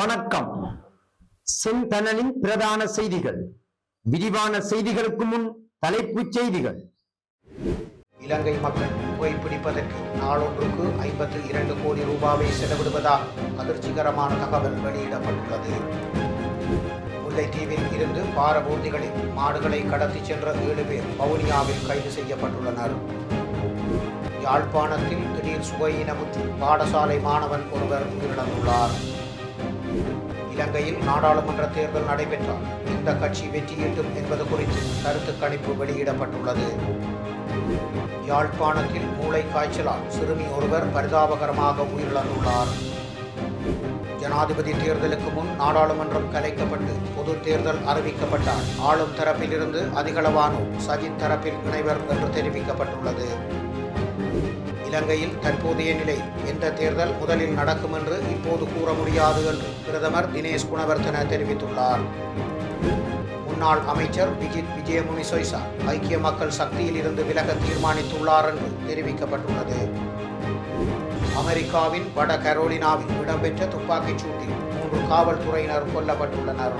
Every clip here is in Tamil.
வணக்கம். செந்தனலின் பிரதான செய்திகள். விரிவான செய்திகளுக்கு முன் தலைப்புச் செய்திகள். இலங்கை மக்கள் புகைப்பிடிப்பதற்கு நாளொன்றுக்கு ஐம்பத்து இரண்டு கோடி ரூபாவை செலவிடுவதால் அதிர்ச்சிகரமான தகவல் வெளியிடப்பட்டுள்ளது. முல்லைத்தீவில் இருந்து பாரபூர்திகளில் மாடுகளை கடத்திச் சென்ற ஏழு பேர் வவுனியாவில் கைது செய்யப்பட்டுள்ளனர். யாழ்ப்பாணத்தில் திடீர் சுகையினமுற்று பாடசாலை மாணவன் ஒருவர் உயிரிழந்துள்ளார். இலங்கையில் நாடாளுமன்ற தேர்தல் நடைபெற்றால் இந்த கட்சி வெற்றியீட்டும் என்பது குறித்து கருத்து கணிப்பு வெளியிடப்பட்டுள்ளது. யாழ்ப்பாணத்தில் மூளை காய்ச்சலால் சிறுமி ஒருவர் பரிதாபகரமாக உயிரிழந்துள்ளார். ஜனாதிபதி தேர்தலுக்கு முன் நாடாளுமன்றம் கலைக்கப்பட்டு பொது தேர்தல் அறிவிக்கப்பட்டால் ஆளும் தரப்பிலிருந்து அதிகளவானோர் சஜித் தரப்பில் இணைவர் என்று தெரிவிக்கப்பட்டுள்ளது. இலங்கையில் தற்போதைய நிலை எந்த தேர்தல் முதலில் நடக்கும் என்று இப்போது கூற முடியாது என்று பிரதமர் தினேஷ் குணவர்த்தன தெரிவித்துள்ளார். முன்னாள் அமைச்சர் விஜித் விஜயமுனி சொய்சா ஐக்கிய மக்கள் சக்தியில் இருந்து விலக தீர்மானித்துள்ளார் என்று தெரிவிக்கப்பட்டுள்ளது. அமெரிக்காவின் வட கரோலினாவில் இடம்பெற்ற துப்பாக்கிச் சூட்டில் மூன்று காவல்துறையினர் கொல்லப்பட்டுள்ளனர்.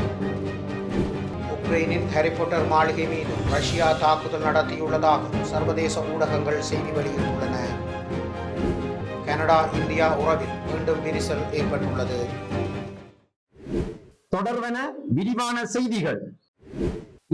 உக்ரைனின் ஹாரிபாட்டர் மாளிகை மீது ரஷ்யா தாக்குதல் நடத்தியுள்ளதாக சர்வதேச ஊடகங்கள் செய்தி வெளியிட்டுள்ளன. கனடா இந்தியா உறவில் மீண்டும் விரிசல் ஏற்பட்டுள்ளது. தொடர்வன விரிவான செய்திகள்.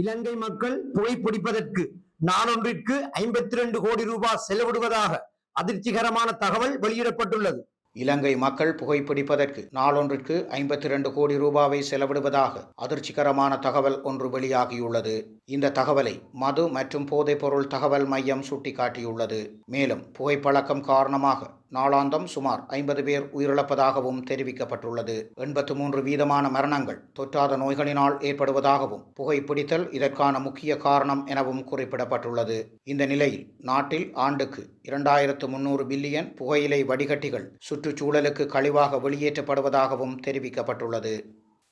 இலங்கை மக்கள் புகைப்பிடிப்பதற்கு நாளொன்றிற்கு ஐம்பத்தி ரெண்டு கோடி ரூபாய் செலவிடுவதாக அதிர்ச்சிகரமான தகவல் வெளியிடப்பட்டுள்ளது. இலங்கை மக்கள் புகைப்பிடிப்பதற்கு நாளொன்றிற்கு ஐம்பத்தி ரெண்டு கோடி ரூபாவை செலவிடுவதாக அதிர்ச்சிகரமான தகவல் ஒன்று வெளியாகியுள்ளது. இந்த தகவலை மது மற்றும் போதைப்பொருள் தகவல் மையம் சுட்டிக்காட்டியுள்ளது. மேலும் புகைப்பழக்கம் காரணமாக நாளாந்தம் சுமார் ஐம்பது பேர் உயிரிழப்பதாகவும் தெரிவிக்கப்பட்டுள்ளது. எண்பத்து மூன்று வீதமான மரணங்கள் தொற்றாத நோய்களினால் ஏற்படுவதாகவும் புகைப்பிடித்தல் இதற்கான முக்கிய காரணம் எனவும் குறிப்பிடப்பட்டுள்ளது. இந்த நிலையில் நாட்டில் ஆண்டுக்கு இரண்டாயிரத்து முன்னூறு பில்லியன் புகையிலை வடிகட்டிகள் சுற்றுச்சூழலுக்கு கழிவாக வெளியேற்றப்படுவதாகவும் தெரிவிக்கப்பட்டுள்ளது.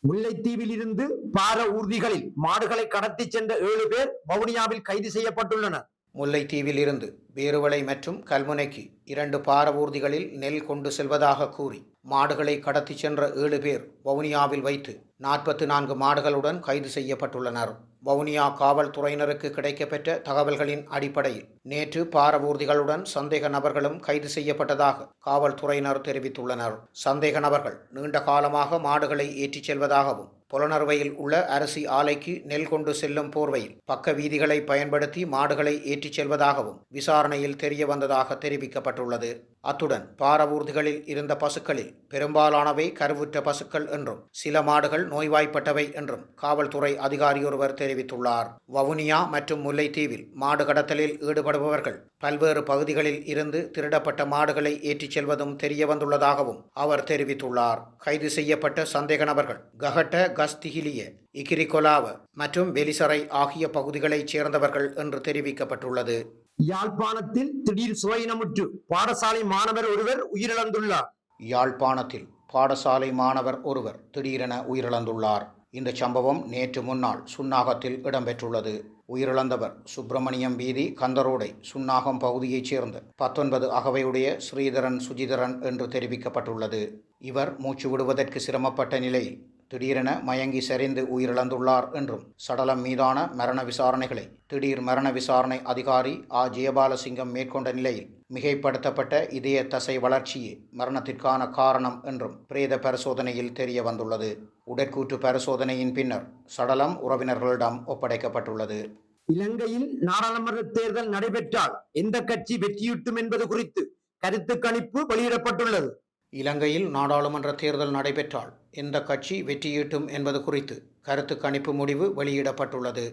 முல்லைத்தீவில் இருந்து பார ஊர்திகளில் மாடுகளை கடத்திச் சென்ற ஏழு பேர் வவுனியாவில் கைது செய்யப்பட்டுள்ளனர். முல்லைத்தீவில் இருந்து பேருவளை மற்றும் கல்முனைக்கு இரண்டு பாரவூர்திகளில் நெல் கொண்டு செல்வதாக கூறி மாடுகளை கடத்திச் சென்ற ஏழு பேர் வவுனியாவில் வைத்து நாற்பத்து நான்கு மாடுகளுடன் கைது செய்யப்பட்டுள்ளனர். வவுனியா காவல்துறையினருக்கு கிடைக்கப்பெற்ற தகவல்களின் அடிப்படையில் நேற்று பாரவூர்திகளுடன் சந்தேக நபர்களும் கைது செய்யப்பட்டதாக காவல்துறையினர் தெரிவித்துள்ளனர். சந்தேக நபர்கள் நீண்ட காலமாக மாடுகளை ஏற்றிச் செல்வதாகவும் புலனறுவையில் உள்ள அரிசி ஆலைக்கு நெல் கொண்டு செல்லும் போர்வையில் பக்க வீதிகளை பயன்படுத்தி மாடுகளை ஏற்றிச் செல்வதாகவும் விசாரணையில் தெரிய வந்ததாக தெரிவிக்கப்பட்டுள்ளது. அத்துடன் பாரவூர்திகளில் இருந்த பசுக்களில் பெரும்பாலானவை கருவுற்ற பசுக்கள் என்றும் சில மாடுகள் நோய்வாய்ப்பட்டவை என்றும் காவல்துறை அதிகாரியொருவர் தெரிவித்துள்ளார். வவுனியா மற்றும் முல்லைத்தீவில் மாடு கடத்தலில் ஈடுபடுபவர்கள் பல்வேறு பகுதிகளில் இருந்து திருடப்பட்ட மாடுகளை ஏற்றிச் செல்வதும் தெரியவந்துள்ளதாகவும் அவர் தெரிவித்துள்ளார். கைது செய்யப்பட்ட சந்தேக நபர்கள் கஹட்ட கஸ்திகிலிய இகிரிகொலாவ மற்றும் வெலிசரை ஆகிய பகுதிகளைச் சேர்ந்தவர்கள் என்று தெரிவிக்கப்பட்டுள்ளது. யாழ்ப்பாணத்தில் திடீர் சுவையினமுற்று பாடசாலை மாணவர் ஒருவர் உயிரிழந்துள்ளார். யாழ்ப்பாணத்தில் பாடசாலை மாணவர் ஒருவர் திடீரென உயிரிழந்துள்ளார். இந்த சம்பவம் நேற்று முன்னாள் சுன்னாகத்தில் இடம்பெற்றுள்ளது. உயிரிழந்தவர் சுப்பிரமணியம் வீதி கந்தரோடை சுன்னாகம் பகுதியைச் சேர்ந்த பத்தொன்பது அகவையுடைய ஸ்ரீதரன் சுஜிதரன் என்று தெரிவிக்கப்பட்டுள்ளது. இவர் மூச்சு விடுவதற்கு சிரமப்பட்ட நிலையில் திடீரென மயங்கி சரிந்து உயிரிழந்துள்ளார் என்றும் சடலம் மீதான மரண விசாரணைகளை திடீர் மரண விசாரணை அதிகாரி ஆ. ஜெயபாலசிங்கம் மேற்கொண்ட நிலையில் மிகைப்படுத்தப்பட்ட இதய தசை வளர்ச்சியே மரணத்திற்கான காரணம் என்றும் பிரேத பரிசோதனையில் தெரிய வந்துள்ளது. உடற்கூற்று பரிசோதனையின் பின்னர் சடலம் உறவினர்களிடம் ஒப்படைக்கப்பட்டுள்ளது. இலங்கையில் நாடாளுமன்ற தேர்தல் நடைபெற்றால் எந்த கட்சி வெற்றியூட்டும் என்பது குறித்து கருத்து கணிப்பு வெளியிடப்பட்டுள்ளது. இலங்கையில் நாடாளுமன்ற தேர்தல் நடைபெற்றால் எந்த கட்சி வெற்றியீட்டும் என்பது குறித்து கருத்து கணிப்பு முடிவு வெளியிடப்பட்டுள்ளது.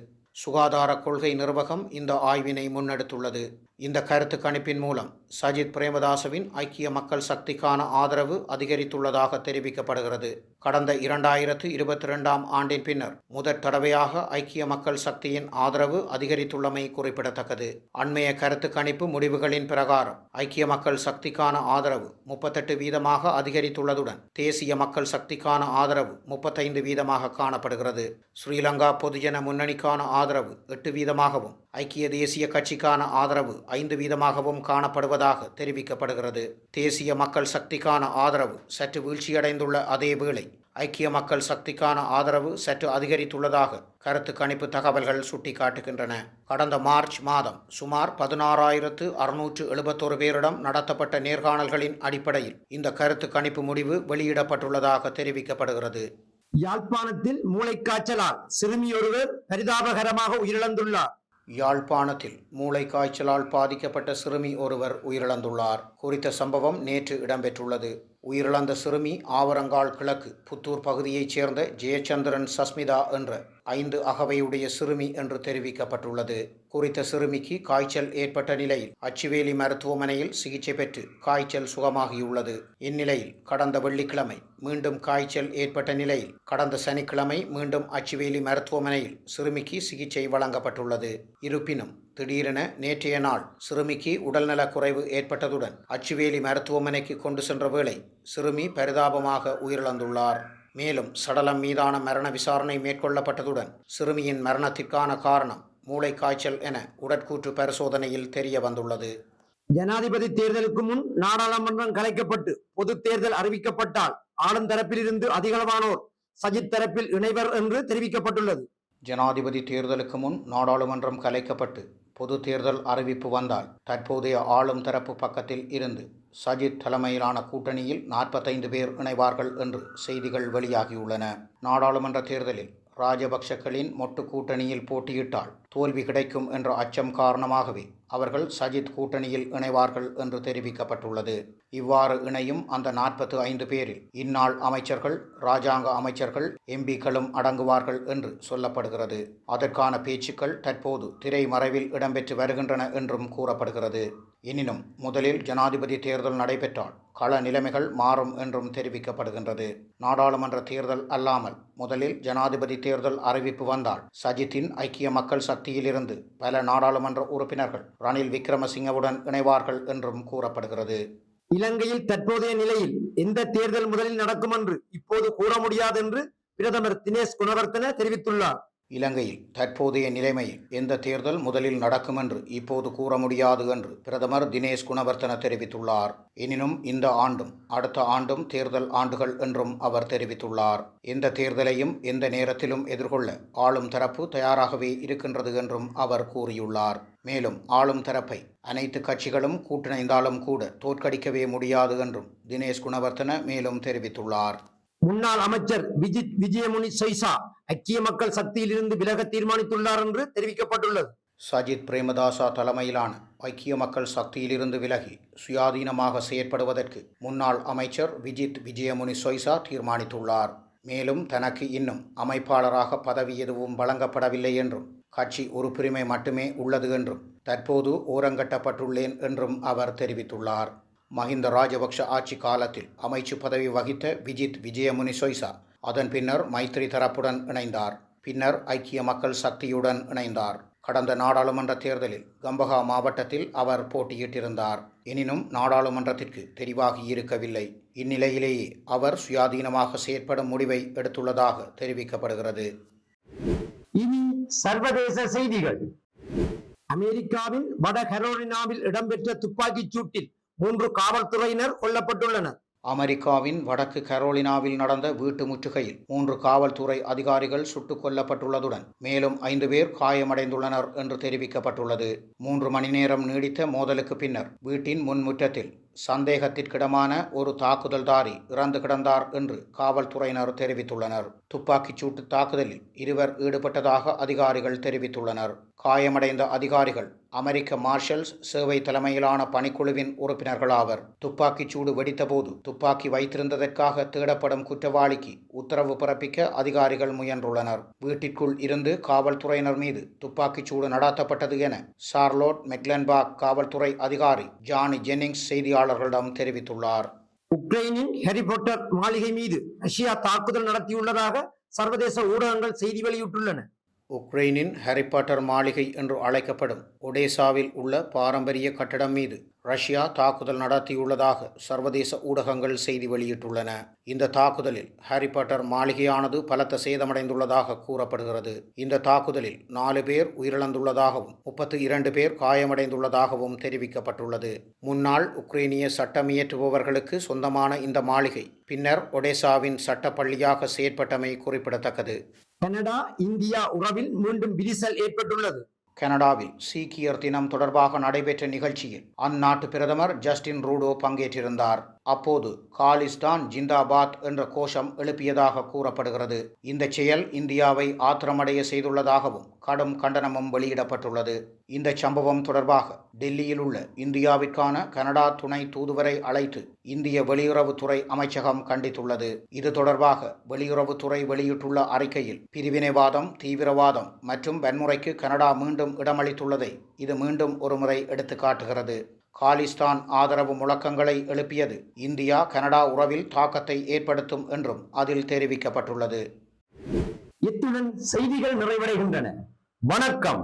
சுகாதார கொள்கை நிர்வாகம் இந்த ஆய்வினை முன்னெடுத்துள்ளது. இந்த கருத்து கணிப்பின் மூலம் சஜித் பிரேமதாசவின் ஐக்கிய மக்கள் சக்திக்கான ஆதரவு அதிகரித்துள்ளதாக தெரிவிக்கப்படுகிறது. கடந்த இரண்டாயிரத்து இருபத்தி ரெண்டாம் ஆண்டின் பின்னர் முதற் தடவையாக ஐக்கிய மக்கள் சக்தியின் ஆதரவு அதிகரித்துள்ளமை குறிப்பிடத்தக்கது. அண்மைய கருத்து கணிப்பு முடிவுகளின் பிரகாரம் ஐக்கிய மக்கள் சக்திக்கான ஆதரவு முப்பத்தெட்டு வீதமாக அதிகரித்துள்ளதுடன் தேசிய மக்கள் சக்திக்கான ஆதரவு முப்பத்தைந்து வீதமாக காணப்படுகிறது. ஸ்ரீலங்கா பொதுஜன முன்னணிக்கான ஆதரவு எட்டு வீதமாகவும் ஐக்கிய தேசிய கட்சிக்கான ஆதரவு ஐந்து வீதமாகவும் காணப்படுவதாக தெரிவிக்கப்படுகிறது. தேசிய மக்கள் சக்திக்கான ஆதரவு சற்று வீழ்ச்சியடைந்துள்ள அதே வேளை ஐக்கிய மக்கள் சக்திக்கான ஆதரவு சற்று அதிகரித்துள்ளதாக கருத்து கணிப்பு தகவல்கள் சுட்டிக்காட்டுகின்றன. கடந்த மார்ச் மாதம் சுமார் பதினாறாயிரத்து அறுநூற்று எழுபத்தொரு பேரிடம் நடத்தப்பட்ட நேர்காணல்களின் அடிப்படையில் இந்த கருத்து கணிப்பு முடிவு வெளியிடப்பட்டுள்ளதாக தெரிவிக்கப்படுகிறது. யாழ்ப்பாணத்தில் மூளைக்காய்ச்சலால் சிறுமியொருவர் பரிதாபகரமாக உயிரிழந்துள்ளார். யாழ்ப்பாணத்தில் மூளை காய்ச்சலால் பாதிக்கப்பட்ட சிறுமி ஒருவர் உயிரிழந்துள்ளார். குறித்த சம்பவம் நேற்று இடம்பெற்றுள்ளது. உயிரிழந்த சிறுமி ஆவரங்கால் கிழக்கு புத்தூர் பகுதியைச் சேர்ந்த ஜெயச்சந்திரன் சஸ்மிதா என்ற ஐந்து அகவையுடைய சிறுமி என்று தெரிவிக்கப்பட்டுள்ளது. குறித்த சிறுமிக்கு காய்ச்சல் ஏற்பட்ட நிலையில் அச்சுவேலி மருத்துவமனையில் சிகிச்சை பெற்று காய்ச்சல் சுகமாகியுள்ளது. இந்நிலையில் கடந்த வெள்ளிக்கிழமை மீண்டும் காய்ச்சல் ஏற்பட்ட நிலையில் கடந்த சனிக்கிழமை மீண்டும் அச்சுவேலி மருத்துவமனையில் சிறுமிக்கு சிகிச்சை வழங்கப்பட்டுள்ளது. இருப்பினும் திடீரென நேற்றைய நாள் சிறுமிக்கு உடல்நலக் குறைவு ஏற்பட்டதுடன் அச்சுவேலி மருத்துவமனைக்கு கொண்டு சென்ற வேளை சிறுமி பரிதாபமாக உயிரிழந்துள்ளார். மேலும் சடலம் மீதான மரண விசாரணை மேற்கொள்ளப்பட்டதுடன் சிறுமியின் மரணத்திற்கான காரணம் மூளை காய்ச்சல் என உடற்கூற்று பரிசோதனையில் தெரிய வந்துள்ளது. ஜனாதிபதி தேர்தலுக்கு முன் நாடாளுமன்றம் கலைக்கப்பட்டு பொது தேர்தல் அறிவிக்கப்பட்டால் ஆளும் தரப்பிலிருந்து அதிகளவானோர் சஜித் தரப்பில் இணைவர் என்று தெரிவிக்கப்பட்டுள்ளது. ஜனாதிபதி தேர்தலுக்கு முன் நாடாளுமன்றம் கலைக்கப்பட்டு பொது தேர்தல் அறிவிப்பு வந்தால் தற்போதைய ஆளும் தரப்பு பக்கத்தில் இருந்து சஜித் தலைமையிலான கூட்டணியில் நாற்பத்தைந்து பேர் இணைவார்கள் என்று செய்திகள் வெளியாகியுள்ளன. நாடாளுமன்ற தேர்தலில் ராஜபக்ஷக்களின் மொட்டு கூட்டணியில் போட்டியிட்டால் தோல்வி கிடைக்கும் என்ற அச்சம் காரணமாகவே அவர்கள் சஜித் கூட்டணியில் இணைவார்கள் என்று தெரிவிக்கப்பட்டுள்ளது. இவ்வாறு இணையும் அந்த நாற்பத்து ஐந்து பேரில் இந்நாள் அமைச்சர்கள் ராஜாங்க அமைச்சர்கள் எம்பிக்களும் அடங்குவார்கள் என்று சொல்லப்படுகிறது. அதற்கான பேச்சுக்கள் தற்போது திரைமறைவில் இடம்பெற்று வருகின்றன என்றும் கூறப்படுகிறது. எனினும் முதலில் ஜனாதிபதி தேர்தல் நடைபெற்றால் கள நிலைமைகள் மாறும் என்றும் தெரிவிக்கப்படுகின்றது. நாடாளுமன்ற தேர்தல் அல்லாமல் முதலில் ஜனாதிபதி தேர்தல் அறிவிப்பு வந்தால் சஜித்தின் ஐக்கிய மக்கள் சக்தியிலிருந்து பல நாடாளுமன்ற உறுப்பினர்கள் ரணில் விக்ரமசிங்கவுடன் இணைவார்கள் என்றும் கூறப்படுகிறது. இலங்கையில் தற்போதைய நிலையில் எந்த தேர்தல் முதலில் நடக்கும் என்று இப்போது கூற முடியாது என்று பிரதமர் தினேஷ் குணவர்த்தன தெரிவித்துள்ளார். இலங்கையில் தற்போதைய நிலைமையில் எந்த தேர்தல் முதலில் நடக்கும் என்று இப்போது கூற முடியாது என்று பிரதமர் தினேஷ் குணவர்த்தன தெரிவித்துள்ளார். எனினும் இந்த ஆண்டும் அடுத்த ஆண்டும் தேர்தல் ஆண்டுகள் என்றும் அவர் தெரிவித்துள்ளார். எந்த தேர்தலையும் எந்த நேரத்திலும் எதிர்கொள்ள ஆளும் தரப்பு தயாராகவே இருக்கின்றது என்றும் அவர் கூறியுள்ளார். மேலும் ஆளும் தரப்பை அனைத்து கட்சிகளும் கூட்டிணைந்தாலும் கூட தோற்கடிக்கவே முடியாது என்றும் தினேஷ் குணவர்த்தன மேலும் தெரிவித்துள்ளார். முன்னாள் அமைச்சர் விஜித் விஜயமுனி சைசா ஐக்கிய மக்கள் சக்தியிலிருந்து விலக தீர்மானித்துள்ளார் என்று தெரிவிக்கப்பட்டுள்ளது. சஜித் பிரேமதாசா தலைமையிலான ஐக்கிய மக்கள் சக்தியிலிருந்து விலகி சுயாதீனமாக செயற்படுவதற்கு முன்னாள் அமைச்சர் விஜித் விஜயமுனி சொய்சா தீர்மானித்துள்ளார். மேலும் தனக்கு இன்னும் அமைப்பாளராக பதவி எதுவும் வழங்கப்படவில்லை என்றும் கட்சி உறுப்புரிமை மட்டுமே உள்ளது என்றும் தற்போது ஓரங்கட்டப்பட்டுள்ளேன் என்றும் அவர் தெரிவித்துள்ளார். மஹிந்த ராஜபக்ஷ ஆட்சி காலத்தில் அமைச்சு பதவி வகித்த விஜித் விஜயமுனி சொய்சா அதன் பின்னர் மைத்ரி தரப்புடன் இணைந்தார். பின்னர் ஐக்கிய மக்கள் சக்தியுடன் இணைந்தார். கடந்த நாடாளுமன்ற தேர்தலில் கம்பகா மாவட்டத்தில் அவர் போட்டியிட்டிருந்தார். எனினும் நாடாளுமன்றத்திற்கு தெரிவாகி இருக்கவில்லை. இந்நிலையிலேயே அவர் சுயாதீனமாக செயற்படும் முடிவை எடுத்துள்ளதாக தெரிவிக்கப்படுகிறது. இனி சர்வதேச செய்திகள். அமெரிக்காவின் வட கரோலினாவில் இடம்பெற்ற துப்பாக்கிச் சூட்டில் மூன்று காவல்துறையினர் கொல்லப்பட்டுள்ளனர். அமெரிக்காவின் வடக்கு கரோலினாவில் நடந்த வீட்டு முற்றுகையில் மூன்று காவல்துறை அதிகாரிகள் சுட்டுக் கொல்லப்பட்டுள்ளதுடன் மேலும் ஐந்து பேர் காயமடைந்துள்ளனர் என்று தெரிவிக்கப்பட்டுள்ளது. மூன்று மணி நேரம் நீடித்த மோதலுக்கு பின்னர் வீட்டின் முன்முற்றத்தில் சந்தேகத்திற்கிடமான ஒரு தாக்குதல்தாரி இறந்து கிடந்தார் என்று காவல்துறையினர் தெரிவித்துள்ளனர். துப்பாக்கிச் சூட்டு தாக்குதலில் இருவர் ஈடுபட்டதாக அதிகாரிகள் தெரிவித்துள்ளனர். காயமடைந்த அதிகாரிகள் அமெரிக்க மார்ஷல்ஸ் சேவை தலைமையிலான பணிக்குழுவின் உறுப்பினர்களாவர் துப்பாக்கிச் சூடு வெடித்தபோது துப்பாக்கி வைத்திருந்ததற்காக தேடப்படும் குற்றவாளிக்கு உத்தரவு பிறப்பிக்க அதிகாரிகள் முயன்றுள்ளனர். வீட்டிற்குள் இருந்து காவல்துறையினர் மீது துப்பாக்கிச் சூடு நடாத்தப்பட்டது என சார்லோட் மெக்லன்பாக் காவல்துறை அதிகாரி ஜானி ஜென்னிங்ஸ் செய்தியாளர்களிடம் தெரிவித்துள்ளார். உக்ரைனின் ஹெரிபொட்டர் மாளிகை மீது ரஷ்யா தாக்குதல் நடத்தியுள்ளதாக சர்வதேச ஊடகங்கள் செய்தி வெளியிட்டுள்ளன. உக்ரைனின் ஹாரிபாட்டர் மாளிகை என்று அழைக்கப்படும் ஒடேசாவில் உள்ள பாரம்பரிய கட்டடம் மீது ரஷ்யா தாக்குதல் நடத்தியுள்ளதாக சர்வதேச ஊடகங்கள் செய்தி வெளியிட்டுள்ளன. இந்த தாக்குதலில் ஹாரிபாட்டர் மாளிகையானது பலத்த சேதமடைந்துள்ளதாக கூறப்படுகிறது. இந்த தாக்குதலில் நாலு பேர் உயிரிழந்துள்ளதாகவும் முப்பத்து இரண்டு பேர் காயமடைந்துள்ளதாகவும் தெரிவிக்கப்பட்டுள்ளது. முன்னாள் உக்ரைனிய சட்டமியற்றுபவர்களுக்கு சொந்தமான இந்த மாளிகை பின்னர் ஒடேசாவின் சட்டப்பள்ளியாக செயற்பட்டமை குறிப்பிடத்தக்கது. கனடா இந்தியா உறவில் மீண்டும் விரிசல் ஏற்பட்டுள்ளது. கனடாவில் சீக்கியர் தினம் தொடர்பாக நடைபெற்ற நிகழ்ச்சியில் அந்நாட்டு பிரதமர் ஜஸ்டின் ரூடோ பங்கேற்றிருந்தார். அப்போது காலிஸ்தான் ஜிந்தாபாத் என்ற கோஷம் எழுப்பியதாக கூறப்படுகிறது. இந்த செயல் இந்தியாவை ஆத்திரமடைய செய்துள்ளதாகவும் கடும் கண்டனமும் வெளியிடப்பட்டுள்ளது. இந்த சம்பவம் தொடர்பாக டெல்லியில் உள்ள இந்தியாவிற்கான கனடா துணை தூதுவரை அழைத்து இந்திய வெளியுறவுத்துறை அமைச்சகம் கண்டித்துள்ளது. இது தொடர்பாக வெளியுறவுத்துறை வெளியிட்டுள்ள அறிக்கையில் பிரிவினைவாதம் தீவிரவாதம் மற்றும் வன்முறைக்கு கனடா மீண்டும் இடமளித்துள்ளதை இது மீண்டும் ஒருமுறை எடுத்து காட்டுகிறது காலிஸ்தான் ஆதரவு முழக்கங்களை எழுப்பியது இந்தியா கனடா உறவில் தாக்கத்தை ஏற்படுத்தும் என்றும் அதில் தெரிவிக்கப்பட்டுள்ளது. இத்துடன் செய்திகள் நிறைவடைகின்றன. வணக்கம்.